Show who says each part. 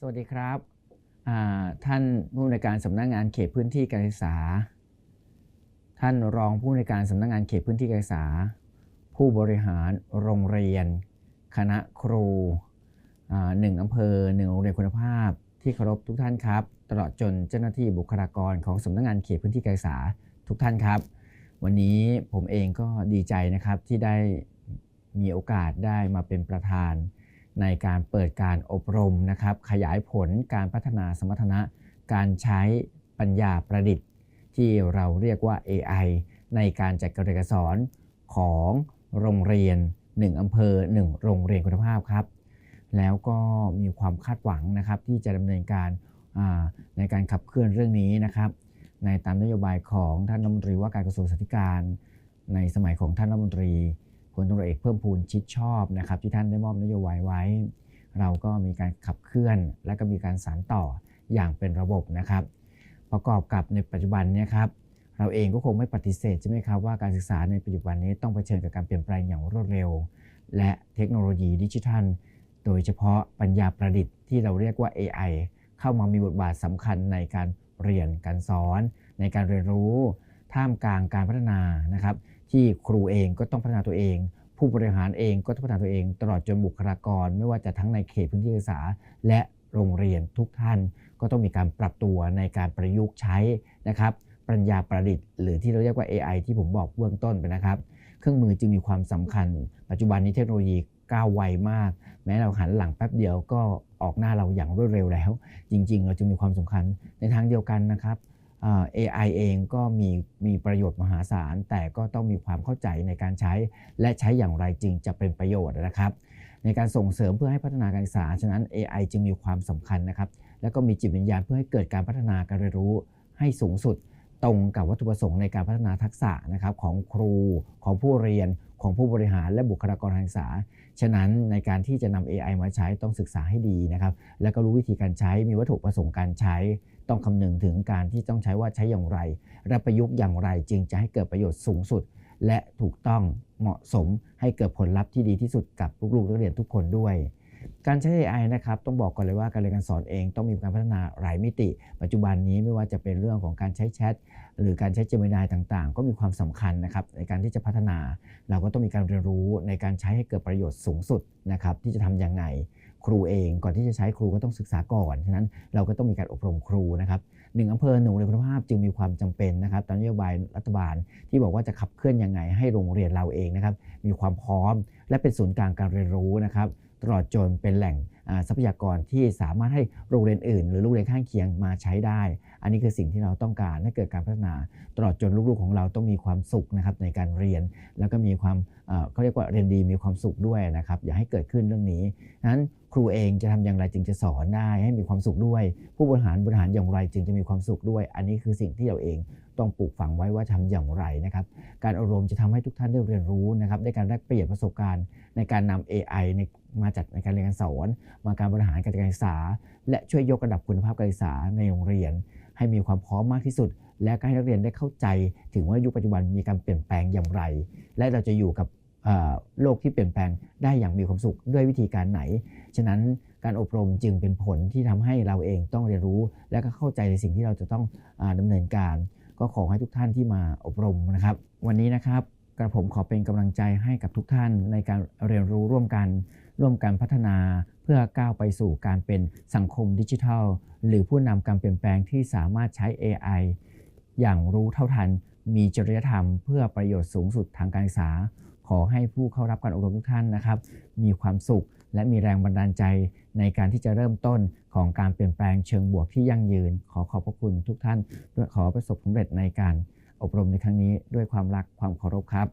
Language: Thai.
Speaker 1: สวัสดีครับท่านผู้ในวยการสำนักงานเขตพื้นที่การศึกษา ท่านรองผู้ในวยการสำนักงานเขตพื้นที่การศึกษา ผู้บริหารโรงเรียน คณะครูหนึ่งอำเภอหนึ่งโรงเรียนคุณภาพ ที่เคารพทุกท่านครับ ตลอดจนเจ้าหน้าที่บุคลากรของสำนักงานเขตพื้นที่การศึกษาทุกท่านครับ วันนี้ผมเองก็ดีใจนะครับที่ได้มีโอกาสได้มาเป็นประธาน ในการเปิดการอบรมนะครับ ขยายผลการพัฒนาสมรรถนะ การใช้ปัญญาประดิษฐ์ ที่เราเรียกว่า AI ในการจัดการเรียนการสอนของโรงเรียน 1 อำเภอ 1 โรงเรียนคุณภาพครับ แล้วก็มีความคาดหวังนะครับที่จะดำเนินการในการขับเคลื่อนเรื่องนี้นะครับ ในตามนโยบายของท่านรัฐมนตรีว่าการกระทรวงศึกษาธิการ ในสมัยของท่านรัฐมนตรี ลตำรวจเอกเพิ่มพูนชิดชอบนะครับที่ท่านได้มอบนโยบายไว้ เราก็มีการขับเคลื่อน และก็มีการสานต่ออย่างเป็นระบบนะครับ ประกอบกับในปัจจุบันเนี้ครับเราเองก็คงไม่ปฏิเสธใช่ไหมครับว่าการศึกษาในปัจจุบันนี้ต้องเผชิญกับการเปลี่ยนแปลงอย่างรวดเร็ว และเทคโนโลยีดิจิทัล โดยเฉพาะปัญญาประดิษฐ์ที่เราเรียกว่า AI เข้ามามีบทบาทสำคัญในการเรียนการสอน ในการเรียนรู้ ท่ามกลางการพัฒนานะครับ ที่ครูเองก็ต้องพัฒนาตัวเอง ผู้บริหารเองก็ต้องพัฒนาตัวเอง ตลอดจนบุคลากร ไม่ว่าจะทั้งในเขตพื้นที่การศึกษา และโรงเรียนทุกท่าน ก็ต้องมีการปรับตัวในการประยุกต์ใช้นะครับปัญญาประดิษฐ์หรือที่เราเรียกว่า AI ที่ผมบอกเบื้องต้นไปนะครับ เครื่องมือจึงมีความสำคัญ ปัจจุบันนี้เทคโนโลยีก้าวไวมาก แม้เราหันหลังแป๊บเดียวก็ออกหน้าเราอย่างรวดเร็วแล้ว จริง ๆ เราจึงมีความสำคัญในทางเดียวกันนะครับ AI เองก็มีมีประโยชน์มหาศาล แต่ก็ต้องมีความเข้าใจในการใช้ และใช้อย่างไรจึงจะเป็นประโยชน์นะครับ ในการส่งเสริมเพื่อให้พัฒนาการศึกษา ฉะนั้น AI จึงมีความสำคัญนะครับ และก็มีจิตวิญญาณเพื่อให้เกิดการพัฒนาการเรียนรู้ให้สูงสุด ตรงกับวัตถุประสงค์ในการพัฒนาทักษะนะครับของครูของผู้เรียนของผู้บริหารและบุคลากรทางการศึกษา ฉะนั้นในการที่จะนำ AI มาใช้ต้องศึกษาให้ดีนะครับ แล้วก็รู้วิธีการใช้ มีวัตถุประสงค์การใช้ ต้องคำนึงถึงการที่ต้องใช้ว่าใช้อย่างไร และประยุกต์อย่างไรจึงจะให้เกิดประโยชน์สูงสุด และถูกต้องเหมาะสมให้เกิดผลลัพธ์ที่ดีที่สุดกับลูกๆนักเรียนทุกคนด้วย การใช้ AI นะครับต้องบอกก่อนเลยว่าการเรียนการสอนเองต้องมีการพัฒนาหลายมิติ ปัจจุบันนี้ไม่ว่าจะเป็นเรื่องของการใช้แชทหรือการใช้เจมินายต่างๆ ก็มีความสำคัญนะครับในการที่จะพัฒนา เราก็ต้องมีการเรียนรู้ในการใช้ให้เกิดประโยชน์สูงสุดนะครับที่จะทำยังไงครูเองก่อนที่จะใช้ครูก็ต้องศึกษาก่อน ฉะนั้นเราก็ต้องมีการอบรมครูนะครับหนึ่งอำเภอหนึ่งโรงเรียนคุณภาพจึงมีความจำเป็นนะครับตามนโยบายรัฐบาลที่บอกว่าจะขับเคลื่อนยังไงให้โรงเรียนเราเองนะครับมีความพร้อม และเป็นศูนย์กลางการเรียนรู้นะครับ ตลอดจนเป็นแหล่งทรัพยากรที่สามารถให้โรงเรียนอื่น หรือโรงเรียนข้างเคียงมาใช้ได้ อันนี้คือสิ่งที่เราต้องการให้เกิดการพัฒนา ตลอดจนลูกๆของเราต้องมีความสุขนะครับในการเรียน แล้วก็มีความเอ่อเขาเรียกว่าเรียนดีมีความสุขด้วยนะครับ อย่าให้เกิดขึ้นเรื่องนี้นั้นครูเองจะทำอย่างไรจึงจะสอนได้ให้มีความสุขด้วย ผู้บริหารบริหารอย่างไรจึงจะมีความสุขด้วย อันนี้คือสิ่งที่เราเองต้องปลูกฝังไว้ว่าทำอย่างไรนะครับ การอบรมจะทำให้ทุกท่านได้เรียนรู้นะครับได้การแลกเปลี่ยนประสบการณ์ ในการนำ AI ในมาจัดในการเรียนการสอน มาการบริหารการจัดการศึกษา และช่วยยกระดับคุณภาพการศึกษาในโรงเรียน ให้มีความพร้อมมากที่สุด และก็ให้นักเรียนได้เข้าใจ ถึงว่ายุคปัจจุบันมีการเปลี่ยนแปลงอย่างไร และเราจะอยู่กับ โลกที่เปลี่ยนแปลงได้อย่างมีความสุขด้วยวิธีการไหน ฉะนั้นการอบรมจึงเป็นผลที่ทำให้เราเองต้องเรียนรู้ และก็เข้าใจในสิ่งที่เราจะต้องอาดำเนินการ ก็ขอให้ทุกท่านที่มาอบรมนะครับ วันนี้นะครับกระผมขอเป็นกำลังใจให้กับทุกท่านในการเรียนรู้ร่วมกัน ร่วมกันพัฒนาเพื่อก้าวไปสู่การเป็นสังคมดิจิทัล หรือผู้นำการเปลี่ยนแปลงที่สามารถใช้ AI อย่างรู้เท่าทัน มีจริยธรรม เพื่อประโยชน์สูงสุดทางการศึกษา ขอให้ผู้เข้ารับการอบรมทุกท่านนะครับ มีความสุขและมีแรงบันดาลใจในการที่จะเริ่มต้นของการเปลี่ยนแปลงเชิงบวกที่ยั่งยืน ขอขอบพระคุณทุกท่านด้วยขอประสบผลสำเร็จในการอบรมในครั้งนี้ด้วยความรักความเคารพครับ